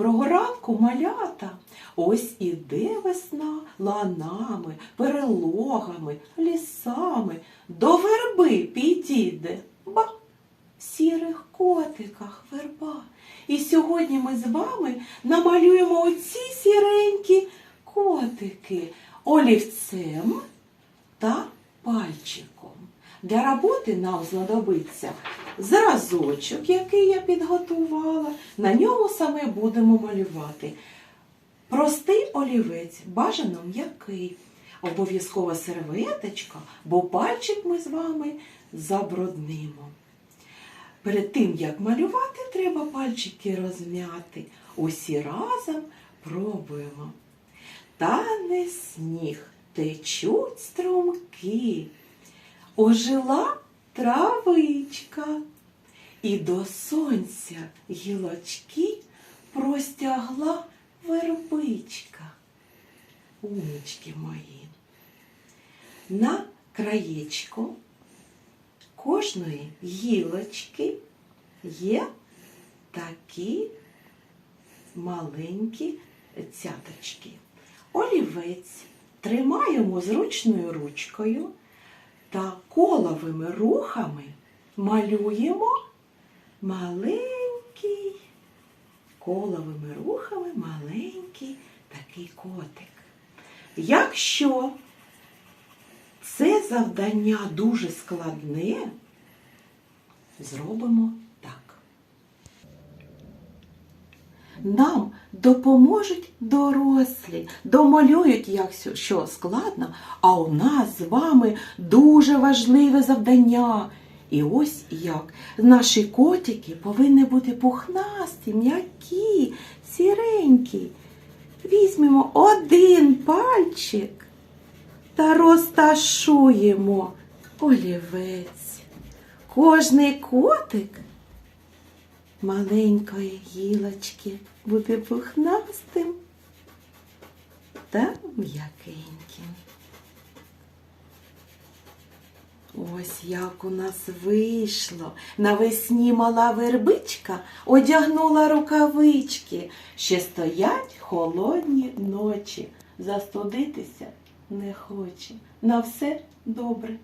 Доброго ранку, малята! Ось іде весна ланами, перелогами, лісами, до верби підійде. Ба! В сірих котиках верба. І сьогодні ми з вами намалюємо оці сіренькі котики олівцем та пальчиком. Для роботи нам знадобиться зразочок, який я підготувала. На ньому саме будемо малювати. Простий олівець, бажано м'який. Обов'язково серветочка, бо пальчик ми з вами забруднимо. Перед тим, як малювати, треба пальчики розм'яти. Усі разом пробуємо. Тане сніг, течуть струмки, ожила травичка, і до сонця гілочки простягла вербичка. Умнички мої. На краєчку кожної гілочки є такі маленькі цяточки. Олівець тримаємо зручною ручкою та коловими рухами малюємо маленький, коловими рухами маленький такий котик. Якщо це завдання дуже складне, зробимо Нам допоможуть дорослі, домалюють, як що складно, а у нас з вами дуже важливе завдання. І ось як. Наші котики повинні бути пухнасті, м'які, сіренькі. Візьмемо один пальчик та розташуємо олівець. Кожний котик маленької гілочки буде пухнастим та м'якеньким. Ось як у нас вийшло. Навесні мала вербичка одягнула рукавички. Ще стоять холодні ночі. Застудитися не хоче. На все добре.